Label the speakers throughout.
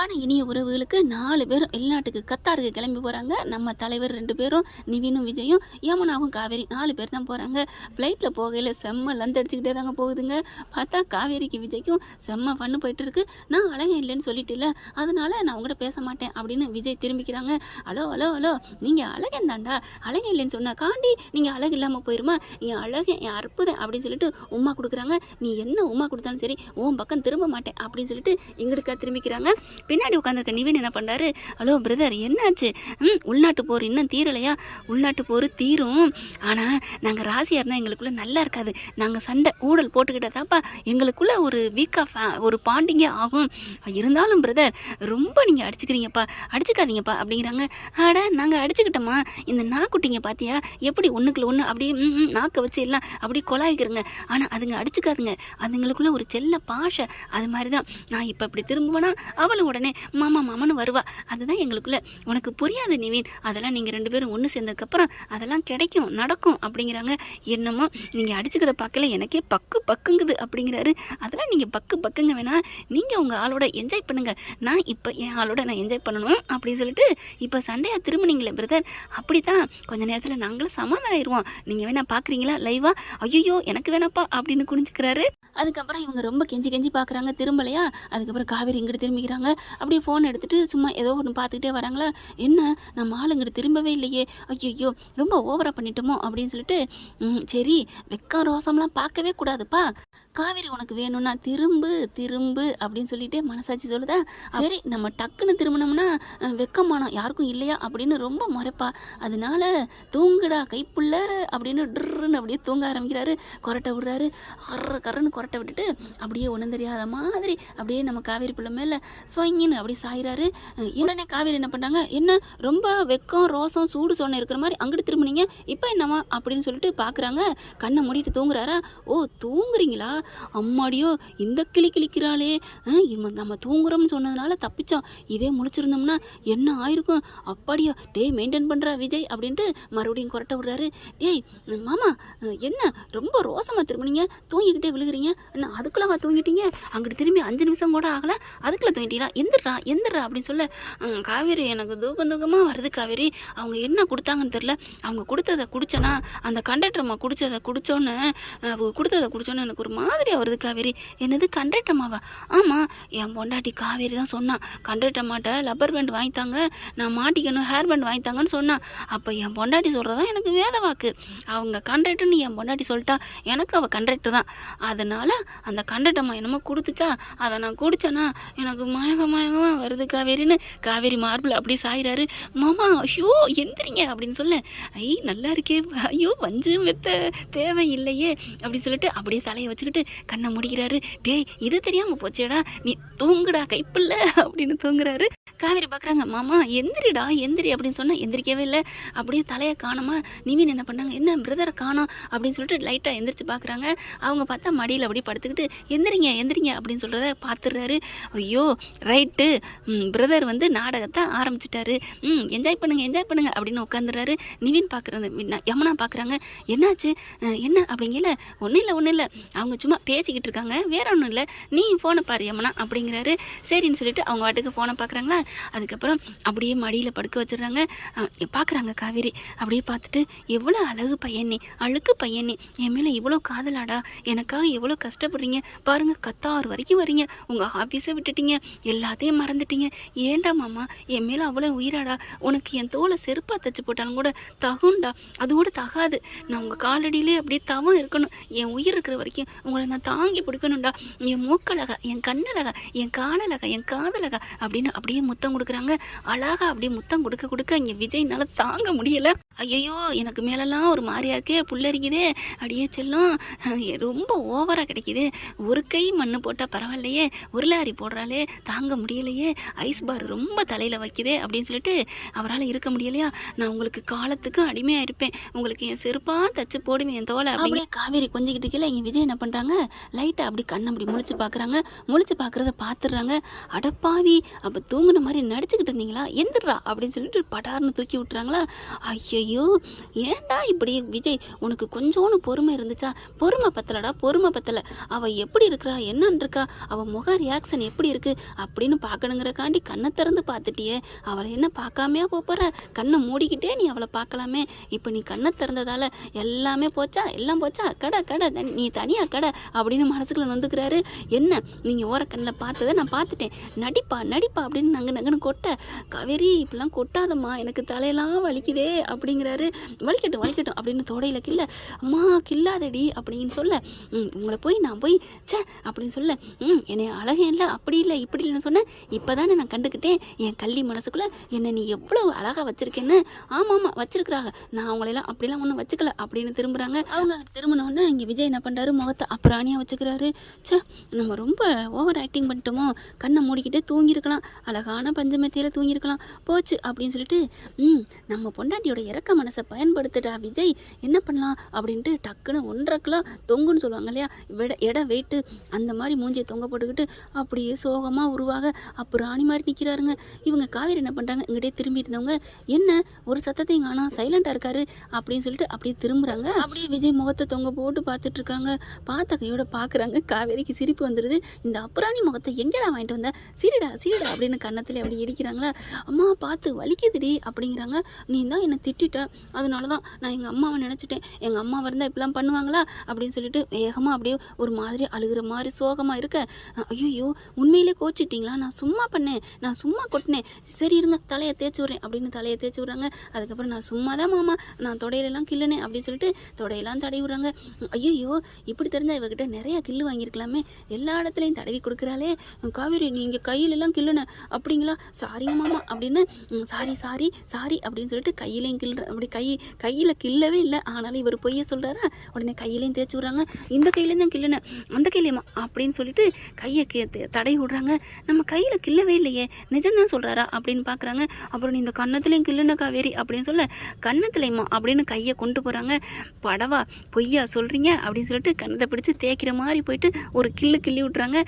Speaker 1: அன்பான இனிய உறவுகளுக்கு நாலு பேரும் வெளிநாட்டுக்கு கத்தாருக்கு கிளம்பி போகிறாங்க நம்ம தலைவர் ரெண்டு பேரும் நிவினும் விஜயும் யமுனாவும் காவேரி நாலு பேர் தான் போகிறாங்க ஃப்ளைட்டில் போகையில் செம்ம லந்து அடிச்சுக்கிட்டே தாங்க போகுதுங்க. பார்த்தா காவேரிக்கு விஜய்க்கும் செம்ம பண்ணு போயிட்டு இருக்கு. நான் அழகன் இல்லைன்னு சொல்லிட்டு இல்லை அதனால நான் உங்கள்கிட்ட பேச மாட்டேன் அப்படின்னு விஜய் திரும்பிக்கிறாங்க. ஹலோ ஹலோ ஹலோ நீங்கள் அழகன் தாண்டா அழகன் இல்லைன்னு சொன்ன காண்டி நீங்கள் அழகு இல்லாமல் போயிருமா? நீ அழகன் என் அற்புதம் அப்படின்னு சொல்லிட்டு உமா கொடுக்குறாங்க. நீ என்ன உமா கொடுத்தாலும் சரி உன் பக்கம் திரும்ப மாட்டேன் அப்படின்னு சொல்லிட்டு எங்களுக்கா திரும்பிக்கிறாங்க. பின்னாடி உட்காந்துருக்க நிவின் என்ன பண்ணுறாரு ஹலோ பிரதர் என்னாச்சு? ம் உள்நாட்டு போர் இன்னும் தீரலையா? உள்நாட்டு போர் தீரும். ஆனால் நாங்கள் ராசியாக இருந்தால் எங்களுக்குள்ளே நல்லா இருக்காது. நாங்கள் சண்டை ஊழல் போட்டுக்கிட்டதாப்பா எங்களுக்குள்ளே ஒரு வீக்காக ஒரு பாண்டிங்கே ஆகும். இருந்தாலும் பிரதர் ரொம்ப நீங்கள் அடிச்சுக்கிறீங்கப்பா. அடிச்சுக்காதீங்கப்பா அப்படிங்கிறாங்க. ஆட நாங்கள் அடிச்சுக்கிட்டோமா? இந்த நாக்குட்டிங்க பார்த்தியா எப்படி ஒன்றுக்குள்ள ஒன்று அப்படியே நாக்கை வச்சு எல்லாம் அப்படியே கொலாய்க்கிறங்க ஆனால் அதுங்க அடிச்சுக்காதுங்க. அதுங்களுக்குள்ளே ஒரு செல்ல பாஷை. அது மாதிரி தான் நான் இப்போ இப்படி திரும்புவேனா? அவளும் உடனே மாமா மாமான்னு வருவா. அதுதான் எங்களுக்குள்ள. உனக்கு புரியாது நிவீன். அதெல்லாம் நீங்கள் ரெண்டு பேரும் ஒன்று சேர்ந்ததுக்கப்புறம் அதெல்லாம் கிடைக்கும் நடக்கும் அப்படிங்கிறாங்க. என்னமோ நீங்கள் அடிச்சுக்கிற பார்க்கல. எனக்கே பக்கு பக்குங்குது அப்படிங்கிறாரு. அதெல்லாம் நீங்கள் பக்கு பக்குங்க வேணால் நீங்கள் உங்கள் ஆளோட என்ஜாய் பண்ணுங்கள் நான் இப்போ என் ஆளோட நான் என்ஜாய் பண்ணணும் அப்படின்னு சொல்லிட்டு இப்போ சண்டையாக திரும்பினீங்களே பிரதர் அப்படி தான் கொஞ்ச நேரத்தில் நாங்களும் சமாதானம் ஆயிடுவோம் நீங்கள் வேணா பார்க்குறீங்களா? லைவா ஐயோ எனக்கு வேணாப்பா அப்படின்னு குனிஞ்சுக்கிறாரு. அதுக்கப்புறம் இவங்க ரொம்ப கெஞ்சி கெஞ்சி பார்க்குறாங்க. திரும்பலையா? அதுக்கப்புறம் காவேரி இங்கிட்டு திரும்பிக்கிறாங்க. அப்படியே ஃபோன் எடுத்துட்டு சும்மா ஏதோ ஒன்று பார்த்துக்கிட்டே வராங்களா? என்ன? நம்ம ஆளுங்கிட்ட திரும்பவே இல்லையே. ஐயோ ரொம்ப ஓவராக பண்ணிட்டோமோ அப்படின்னு சொல்லிட்டு சரி வெக்கம் ரோசம்லாம் பார்க்கவே கூடாதுப்பா. காவேரி உனக்கு வேணும்னா திரும்பு திரும்பு அப்படின்னு சொல்லிட்டு மனசாட்சி சொல்லுதா? சரி நம்ம டக்குன்னு திரும்பினோம்னா வெக்கமானம் யாருக்கும் இல்லையா? அப்படின்னு ரொம்ப முறைப்பா. அதனால தூங்குடா கைப்புள்ள அப்படின்னு ட்ருன்னு அப்படியே தூங்க ஆரம்பிக்கிறாரு. கொரட்டை விடுறாரு. கர்ற கர்றன்னு கொரட்டை விட்டுட்டு அப்படியே ஒன்றும் தெரியாத மாதிரி அப்படியே நம்ம காவேரி பிள்ளை மேலே சொங்கின்னு அப்படியே சாயிறாரு. உடனே காவேரி என்ன பண்ணுறாங்க என்ன ரொம்ப வெக்கம் ரோசம் சூடு சொன்ன இருக்கிற மாதிரி அங்கிட்டு திரும்பினீங்க. இப்போ என்னவா அப்படின்னு சொல்லிட்டு பார்க்குறாங்க கண்ணை மூடிட்டு தூங்குறாரா? ஓ தூங்குறீங்களா? அம்மாடியோ இந்த கிளி கிளிக்கிறாளே. நம்ம தூங்குறோம்னு சொன்னதுனால தப்பிச்சோம் இதே முழிச்சிருந்தோம்னா என்ன ஆயிருக்கும்? அப்படியோ டேய் மெயின்டைன் பண்ணுறா விஜய் அப்படின்ட்டு மறுபடியும் கொரட்டை விடுறாரு. டேய் மாமா என்ன ரொம்ப ரோசமாக திரும்பினீங்க? தூங்கிக்கிட்டே விழுகுறீங்க. என்ன அதுக்குள்ளவா தூங்கிட்டீங்க? அங்கிட்டு திரும்பி அஞ்சு நிமிஷம் கூட ஆகல. அதுக்குள்ள தூங்கிட்டீங்களா? எந்திரா எந்திரா அப்படின்னு சொல்ல காவேரி எனக்கு தூக்கம் தூக்கமாக வருது காவேரி. அவங்க என்ன கொடுத்தாங்கன்னு தெரில அவங்க கொடுத்ததை குடிச்சனா அந்த கண்டக்டர்மா குடிச்சதை குடிச்சோன்னு கொடுத்ததை குடிச்சோன்னு எனக்கு ஒரு மாதிரி வருது காவேரி. என்னது கண்டக்டர்மாவா ஆமாம் என் பொண்டாட்டி காவேரி தான் சொன்னான் கண்டக்டர்மாட்ட லப்பர் பேண்ட் வாங்கித்தாங்க. நான் மாட்டிக்கணும் ஹேர் பேண்ட் வாங்கித்தாங்கன்னு சொன்னான் அப்போ என் பொண்டாட்டி சொல்கிறதா எனக்கு வேலை வாக்கு. அவங்க கண்டக்டர்னு என் பொண்டாட்டி சொல்லிட்டா எனக்கு அவள் கண்டக்டர் தான். அதனால் அந்த கண்டக்டர்மா என்னமோ கொடுத்துச்சா? அதை நான் குடித்தேன்னா எனக்கு மயக்க மயக்கமாக வருது காவேரின்னு. காவேரி மார்பிள் அப்படி சாயிறாரு. மாமா ஐயோ எந்திரிங்க அப்படின்னு சொல்ல ஐ நல்லா இருக்கே. ஐயோ வஞ்சு மெத்த தேவை இல்லையே அப்படின்னு சொல்லிட்டு அப்படியே தலையை வச்சுக்கிட்டு கண்ணை முடிக்கிறாரு. டேய் இது தெரியாமல் போச்சேடா. நீ தூங்குடா கைப்பில்ல அப்படின்னு தூங்குறாரு. காவேரி பார்க்குறாங்க மாமா எந்திரிடா எந்திரி அப்படின்னு சொன்னால் எந்திரிக்கவே இல்லை. அப்படியே தலையை காணாமா நிவின் என்ன பண்ணாங்க என்ன பிரதரை காணும் அப்படின்னு சொல்லிட்டு லைட்டாக எந்திரிச்சு பார்க்குறாங்க அவங்க பார்த்தா மடியில் அப்படியே படுத்துக்கிட்டு எந்திரிங்க எந்திரிங்க அப்படின்னு சொல்கிறத பார்த்துடுறாரு ஐயோ ரைட்டு பிரதர் வந்து நாடகத்தை ஆரம்பிச்சிட்டாரு. ம் என்ஜாய் பண்ணுங்கள் என்ஜாய் பண்ணுங்க அப்படின்னு உட்காந்துறாரு நிவின் பார்க்குறது யமுனா பார்க்குறாங்க என்னாச்சு? என்ன? அப்படிங்கல ஒன்றும் இல்லை ஒன்றும் இல்லை. அவங்க சும்மா பேசிக்கிட்டு இருக்காங்க. வேற ஒன்றும் இல்லை. நீ ஃபோனை பாரு யமுனா அப்படிங்கிறாரு. சரின்னு சொல்லிட்டு அவங்க வாட்டுக்கு ஃபோனை பார்க்குறாங்களா அதுக்கப்புறம் அப்படியே மடியில் படுக்க வச்சிடுறாங்க. பார்க்குறாங்க காவேரி. அப்படியே பார்த்துட்டு எவ்வளோ அழகு பையன் நீ. அழுக்கு பையன் நீ. என் மேலே இவ்வளோ காதலாடா. எனக்காக எவ்வளோ கஷ்டப்படுறீங்க. பாருங்க கத்தாறு வரைக்கும் வரீங்க. உங்கள் ஆஃபீஸை விட்டுட்டீங்க. எல்லாத்தையும் மறந்துட்டீங்க. ஏன்டா மாமா? என் மேலே அவ்வளோ உயிராடா. உனக்கு என் தோலை செருப்பாக தச்சு போட்டாலும் கூட தகுண்டா அது கூட தகாது. நான் உங்கள் காலடியிலே அப்படியே தவம் இருக்கணும். என் உயிர் இருக்கிற வரைக்கும் உங்களை நான் தாங்கி பிடிக்கணும்டா. என் மூக்கழகா என் கண்ணழகா என் காலழகா என் காதலகா அப்படின்னு அப்படியே முத்தம் கொடுக்குறாங்க. அழகா அப்படியே முத்தம் கொடுக்க கொடுக்க இங்கே விஜய்னால தாங்க முடியல. ஐயோ எனக்கு மேலெல்லாம் ஒரு மாதிரியா இருக்கே புல்லரிக்குதே. அடியே செல்லும். ரொம்ப ஓவராக கிடைக்குது. ஒரு கை மண்ணு போட்டால் பரவாயில்லையே. ஒரு லாரி போடுறாளே தாங்க முடியலையே. ஐஸ் பார் ரொம்ப தலையில் வைக்குதே அப்படின்னு சொல்லிட்டு அவரால் இருக்க முடியலையா? நான் உங்களுக்கு காலத்துக்கும் அடிமையாக இருப்பேன். உங்களுக்கு என் செருப்பாக தச்சு போடுவேன் என் தோலை அப்படியே காவேரி கொஞ்சிக்கிட்டு இருக்கல எங்கள் விஜய் என்ன பண்ணுறாங்க லைட்டாக அப்படி கண்ணை அப்படி முழிச்சு பார்க்குறாங்க முழிச்சு பார்க்குறத பார்த்துடுறாங்க அடப்பாவி. அப்போ தூங்கின மாதிரி நடிச்சுக்கிட்டு இருந்தீங்களா? எந்திரா அப்படின்னு சொல்லிட்டு படார்னு தூக்கி விட்டுறாங்களா? ஐயையோ ஏன்டா இப்படி விஜய்? உனக்கு கொஞ்சோன்னு பொறுமை இருந்துச்சா? பொறுமை பத்தலடா பொறுமை பத்தல. அவள் எப்படி இருக்கிறா? என்னன்னு இருக்கா? அவள் முக ரியாக்ஷன் எப்படி இருக்கு? அப்படின்னு பார்க்கணுங்கிறக்காண்டி கண்ணை திறந்து பார்த்துட்டியே. அவளை என்ன பார்க்காமையா போப் போற? கண்ணை மூடிக்கிட்டே நீ அவளை பார்க்கலாமே. இப்போ நீ கண்ணை திறந்ததால எல்லாமே போச்சா? எல்லாம் போச்சா? கடை கடை நீ தனியாக கடை அப்படின்னு மனசுக்குள்ள நொந்துக்கிறாரு. என்ன? நீங்கள் ஓரக்கண்ணில் பார்த்ததை நான் பார்த்துட்டேன். நடிப்பா நடிப்பா அப்படின்னு நாங்கள் நங்கு நங்குன்னு கொட்ட. காவேரி இப்படிலாம் கொட்டாதம்மா எனக்கு தலையெல்லாம் வலிக்குதே அப்படிங்கிறாரு. வலிக்கட்டும் வலிக்கட்டும் அப்படின்னு தோடையில் கில்ல அம்மா கில்லாதடி அப்படின்னு சொல்ல. உங்களை போய் நான் போய் ச்சே அப்படின்னு சொல்ல. ம் என்னை அழகே இல்லை அப்படி இல்லை இப்படி இல்லைன்னு சொன்னேன் இப்போ தானே நான் கண்டுக்கிட்டேன் என் கள்ளி மனசுக்குள்ளே என்னை நீ எவ்வளோ அழகாக வச்சுருக்கேன்னு. ஆமாம் ஆமாம் வச்சுருக்குறாங்க. நான் அவங்களெல்லாம் அப்படிலாம் ஒன்றும் வச்சுக்கல அப்படின்னு திரும்புகிறாங்க அவங்க திரும்பினோடனே இங்கே விஜய் என்ன பண்ணுறாரு முகத்தை அப்புறாணியாக வச்சுக்கிறாரு. ச்சே நம்ம ரொம்ப ஓவர் ஆக்டிங் பண்ணிட்டோமோ? கண்ணை மூடிக்கிட்டே தூங்கியிருக்கலாம். அழகான பஞ்சமெத்தியில் தூங்கியிருக்கலாம். போச்சு அப்படின்னு சொல்லிட்டு ம் நம்ம பொண்டாட்டியோட இறக்க மனசை பயன்படுத்துடா விஜய். என்ன பண்ணலாம்? அப்படின்ட்டு டக்குன்னு ஒன்றரை கிலோ தொங்குன்னு சொல்லுவாங்க இல்லையா? விட எடை வெயிட்டு அந்த மாதிரி மூஞ்சியை தொங்க போட்டுக்கிட்டு அப்படியே சோகமாக உருவாக அப்போ ராணி மாதிரி நிற்கிறாருங்க இவங்க காவேரி என்ன பண்ணுறாங்க இங்கிட்டே திரும்பி இருந்தவங்க என்ன? ஒரு சத்தத்தையும் காணோம் சைலண்டாக இருக்காரு? அப்படின்னு சொல்லிட்டு அப்படியே திரும்புகிறாங்க அப்படியே விஜய் முகத்தை தொங்க போட்டு பார்த்துட்டு இருக்காங்க. பார்த்த கையோட பார்க்குறாங்க காவேரிக்கு சிரிப்பு வந்துடுது இந்த அப்புறாணி முகத்தை எங்கடா வாங்கிட்டு வந்த? சிரிடா சிரிடா அப்படின்னு கழுத்தில் அப்படி இடிக்கிறாங்களா அம்மா பார்த்து வலிக்குதுடி அப்படிங்கிறாங்க. நீ தான் என்னை திட்டிட்ட. அதனால தான் நான் எங்கள் அம்மாவை நினச்சிட்டேன். எங்கள் அம்மா இருந்தால் இப்படிலாம் பண்ணுவாங்களா? அப்படின்னு சொல்லிட்டு வேகமாக அப்படியே ஒரு மாதிரி அழுகிற மாதிரி சோகமாக இருக்க ஐயோ உண்மையிலே கோச்சிட்டிங்களா? நான் சும்மா பண்ணேன். நான் சும்மா கொட்டினேன். சரி இருங்க தலையை தேய்ச்சி விட்றேன் அப்படின்னு தலையை தேய்ச்சி விட்றாங்க. அதுக்கப்புறம் நான் சும்மா தான் மாமா. நான் தொடையிலெல்லாம் கிள்ளுனேன் அப்படின்னு சொல்லிட்டு தொடையெல்லாம் தடவி விட்றாங்க. ஐயோ இப்படி தெரிஞ்சால் இவகிட்ட நிறையா கில்லு வாங்கியிருக்கலாமே. எல்லா இடத்துலையும் தடவி கொடுக்குறாளே. காவேரி நீங்கள் கையிலெல்லாம் கிள்ளுன சரிங்களா சாரிங்க மாமா அப்படின்னு சாரி சாரி சாரி அப்படின்னு சொல்லிட்டு கையிலையும் கிள்ளுற அப்படி கை கையில் கிள்ளவே இல்லை. ஆனாலும் இவர் பொய்ய சொல்கிறாரா உடனே கையிலையும் தேய்ச்சி விட்றாங்க. இந்த கையிலையும் தான் கிள்ளுனேன். அந்த கையிலையுமா? அப்படின்னு சொல்லிட்டு கையை கே தடவி விட்றாங்க. நம்ம கையில் கிள்ளவே இல்லையே நிஜம்தான் சொல்கிறாரா அப்படின்னு பார்க்குறாங்க அப்புறம் நீ இந்த கன்னத்துலேயும் கிள்ளுன காவேரி அப்படின்னு சொல்ல கன்னத்துலேயுமா? அப்படின்னு கையை கொண்டு போகிறாங்க படவா பொய்யா சொல்கிறீங்க அப்படின்னு சொல்லிட்டு கன்னத்தை பிடிச்சி தேய்க்கிற மாதிரி போயிட்டு ஒரு கிள்ளு கிள்ளி விட்றாங்க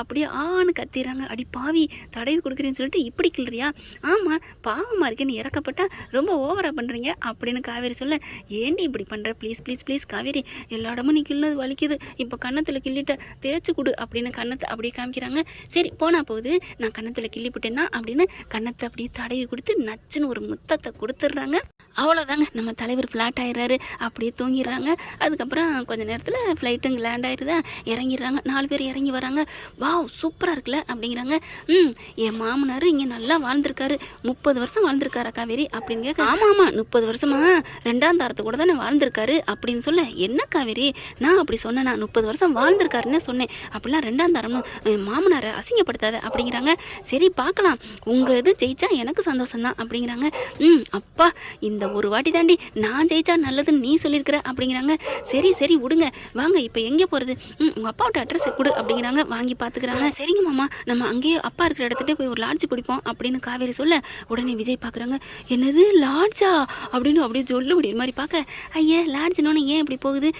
Speaker 1: அப்படியே ஆன்னு கத்திடுறாங்க அடி பாவி தடவி கொடுக்குறீங்க அப்படின்னு சொல்லிட்டு இப்படி கிள்றியா? ஆமாம் பாவமாக இருக்கேன்னு இறக்கப்பட்டா ரொம்ப ஓவராக பண்ணுறீங்க அப்படின்னு காவேரி சொல்ல ஏண்டி இப்படி பண்ணுற ப்ளீஸ் ப்ளீஸ் ப்ளீஸ் காவேரி எல்லா இடமும் நீ கிள்ளது வலிக்குது. இப்போ கன்னத்தில் கிள்ளிட்ட தேய்ச்சி கொடு அப்படின்னு கன்னத்தை அப்படியே காமிக்கிறாங்க. சரி போனால் போகுது. நான் கன்னத்தில் கிள்ளி அப்படின்னு கன்னத்தை அப்படியே தடவி கொடுத்து நச்சுன்னு ஒரு முத்தத்தை கொடுத்துட்றாங்க. அவ்வளோதாங்க நம்ம தலைவர் ஃப்ளாட் ஆயிடுறாரு. அப்படியே தூங்கிடுறாங்க. அதுக்கப்புறம் கொஞ்ச நேரத்தில் ஃப்ளைட்டுங்க லேண்ட் ஆயிடுதா இறங்கிடுறாங்க. நாலு பேர் இறங்கி வராங்க. வாவ் சூப்பராக இருக்குல்ல? அப்படிங்கிறாங்க. ம் என் மாமனார் இங்கே நல்லா வாழ்ந்திருக்காரு. முப்பது வருஷம் வாழ்ந்திருக்காரா காவேரி அப்படின்னு கேட்க ஆமாம் ஆமாம் முப்பது வருஷமா? ரெண்டாம் தாரத்து கூட தானே வாழ்ந்திருக்காரு. அப்படின்னு சொல்ல என்ன காவேரி நான் அப்படி சொன்னேன்? நான் முப்பது வருஷம் வாழ்ந்திருக்காருன்னு சொன்னேன். அப்படிலாம் ரெண்டாம் தாரம்னு என் மாமனாரை அசிங்கப்படுத்தாத. அப்படிங்கிறாங்க. சரி பார்க்கலாம். உங்கள் இது ஜெயிச்சா எனக்கு சந்தோஷம்தான். அப்படிங்கிறாங்க. ம் அப்பா இந்த இந்த ஒரு வாட்டி தாண்டி நான் ஜெயிச்சா நல்லதுன்னு நீ சொல்லியிருக்கிற அப்படிங்கிறாங்க. சரி சரி விடுங்க. வாங்க இப்போ எங்கே போகிறது ம் உங்கள் அப்பாவோட அட்ரஸ் கொடு அப்படிங்கிறாங்க. வாங்கி பார்த்துக்கிறாங்க சரிங்க மாமா. நம்ம அங்கேயே அப்பா இருக்கிற இடத்துட்டு போய் ஒரு லாட்ஜ் பிடிப்போம் அப்படின்னு காவேரி சொல்ல உடனே விஜய் பார்க்குறாங்க என்னது லாட்ஜா அப்படின்னு அப்படியே சொல்லு முடியும் மாதிரி பார்க்க ஐயா லாட்ஜ்னோன்னு ஏன் இப்படி போகுது?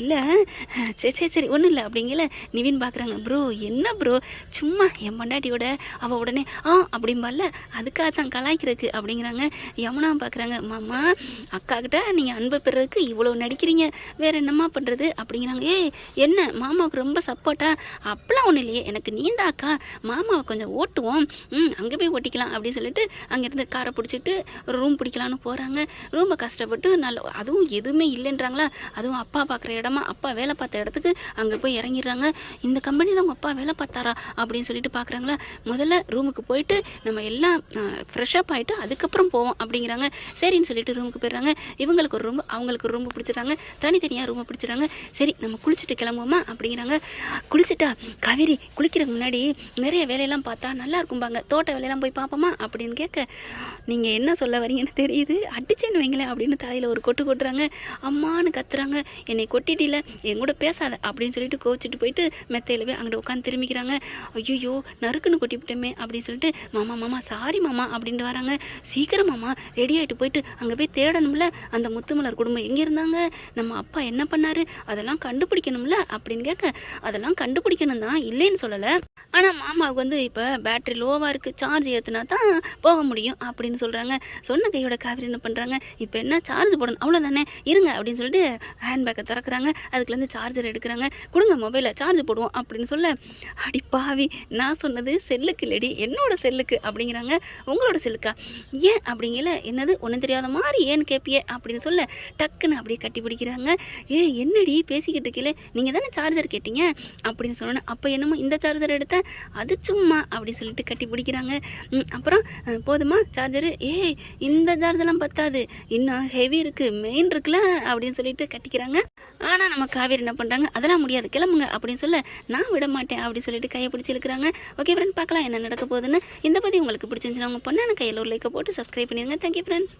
Speaker 1: இல்லை. சரி சரி சரி ஒன்றும் இல்லை அப்படிங்கல நிவின் பார்க்குறாங்க ப்ரோ என்ன ப்ரோ சும்மா என் பொண்டாட்டியோட அவள் உடனே ஆ அப்படிம்பால அதுக்காக தான் கலாய்க்கிறதுக்கு அப்படிங்கிறாங்க. யமுனா பார்க்குறாங்க மாமா அக்காக்கிட்ட நீங்கள் அன்பு பெறதுக்கு இவ்வளோ நடிக்கிறீங்க. வேற என்னம்மா பண்ணுறது அப்படிங்கிறாங்க. ஏய் என்ன? மாமாவுக்கு ரொம்ப சப்போர்ட்டா? அப்பெல்லாம் ஒன்றும் இல்லையே. எனக்கு நீந்தா அக்கா. மாமாவை கொஞ்சம் ஓட்டுவோம். ம் அங்கே போய் ஓட்டிக்கலாம் அப்படின்னு சொல்லிட்டு அங்கேருந்து காரை பிடிச்சிட்டு ஒரு ரூம் பிடிக்கலான்னு போகிறாங்க ரொம்ப கஷ்டப்பட்டு நல்ல அதுவும் எதுவுமே இல்லைன்றாங்களா? அதுவும் அப்பா பார்க்குற இடமா? அப்பா வேலை பார்த்த இடத்துக்கு அங்கே போய் இறங்கிடுறாங்க. இந்த கம்பெனி தான் உங்கள் அப்பா வேலை பார்த்தாரா? அப்படின்னு சொல்லிட்டு பார்க்குறாங்களா? முதல்ல ரூமுக்கு போயிட்டு நம்ம எல்லாம் ஃப்ரெஷ்ஷப் ஆகிட்டு அதுக்கப்புறம் போவோம் அப்படிங்கிறாங்க. சரின்னு சொல்லிட்டு ரூமுக்கு போயிடுறாங்க. இவங்களுக்கு ஒரு ரூம் அவங்களுக்கு ஒரு ரூம் பிடிச்சிடுறாங்க. தனித்தனியாக ரூமை பிடிச்சிடுறாங்க. சரி நம்ம குளிச்சுட்டு கிளம்புவோமா? அப்படிங்கிறாங்க. குளிச்சுட்டா காவேரி குளிக்கிறதுக்கு முன்னாடி நிறைய வேலையெல்லாம் பார்த்தா நல்லா இருக்கும்பாங்க தோட்ட வேலையெல்லாம் போய் பார்ப்போமா? அப்படின்னு கேட்க நீங்கள் என்ன சொல்ல வரீங்கன்னு தெரியுது. அடிச்சேன்னு வைங்களேன் அப்படின்னு தலையில் ஒரு கொட்டு கொட்டுறாங்க. அம்மான்னு கத்துறாங்க. என்னை கொட்டிட்டில. என் கூட பேசாத அப்படின்னு சொல்லிட்டு கோச்சிட்டு போயிட்டு மெத்தையில் போய் அங்கிட்ட உட்காந்து திரும்பிக்கிறாங்க. ஐயோ நறுக்குன்னு கொட்டி விட்டோமே அப்படின்னு சொல்லிட்டு மாமா மாமா சாரி மாமா அப்படின்ட்டு வராங்க. சீக்கிரம் மாமா ரெடி ஆகிட்டு போயிட்டு அங்கே போய் தேடணும்ல? அந்த முத்துமலர் குடும்பம் எங்கே இருந்தாங்க? நம்ம அப்பா என்ன பண்ணாரு? அதெல்லாம் கண்டுபிடிக்கணும்ல? அப்படின்னு கேட்க அதெல்லாம் கண்டுபிடிக்கணும் தான் இல்லைன்னு சொல்லலை. ஆனால் மாமாவுக்கு வந்து இப்போ பேட்டரி லோவாக இருக்குது சார்ஜ் ஏற்றுனா தான் போக முடியும் அப்படின்னு சொல்கிறாங்க சொன்ன கையோட காவிரி என்ன பண்ணுறாங்க இப்போ என்ன? சார்ஜ் போடணும். அவ்வளோதானே இருங்க அப்படின்னு சொல்லிட்டு ஹேண்ட்பேக்கை திறக்கிறாங்க. அதுக்குலேருந்து சார்ஜர் எடுக்கிறாங்க. கொடுங்க மொபைலில் சார்ஜ் போடுவோம் அப்படின்னு சொல்ல அடி பாவி நான் சொன்னது செல்லுக்கு இல்லடி. என்னோட செல்லுக்கு அப்படிங்கிறாங்க. உங்களோட செல்லுக்கா? ஏன்? அப்படிங்கல என்னது? ஒன்றும் தெரியாத மாதிரி ஏன்னு கேட்பியே அப்படின்னு சொல்ல டக்குன்னு அப்படியே கட்டி பிடிக்கிறாங்க. ஏ என்னடி பேசிக்கிட்டு இருக்கீங்களே நீங்கள் தானே சார்ஜர் கேட்டீங்க? அப்படின்னு சொன்னேன் அப்போ என்னமோ இந்த சார்ஜர் எடுத்தேன் அது சும்மா அப்படின்னு சொல்லிட்டு கட்டி பிடிக்கிறாங்க. அப்புறம் போதுமா சார்ஜரு? ஏய் இந்த சார்ஜர்லாம் பத்தாது. இன்னும் ஹெவி இருக்குது மெயின் இருக்குல்ல அப்படின்னு சொல்லிட்டு கட்டிக்கிறாங்க. ஆனால் நம்ம காவேரி என்ன பண்ணுறாங்க அதெல்லாம் முடியாது கிளம்புங்க அப்படின்னு சொல்ல நான் விட மாட்டேன் அப்படின்னு சொல்லிட்டு கையை பிடிச்சி இருக்கிறாங்க ஓகே ஃப்ரெண்ட் பார்க்கலாம் என்ன நடக்க போகுதுன்னு? இந்த பற்றி உங்களுக்கு பிடிச்சிருந்துச்சுன்னா உங்கள் பொண்ணான கையில் ஒரு லைக்கை போட்டு சப்ஸ்கிரைப் பண்ணிடுங்க. Thank you friends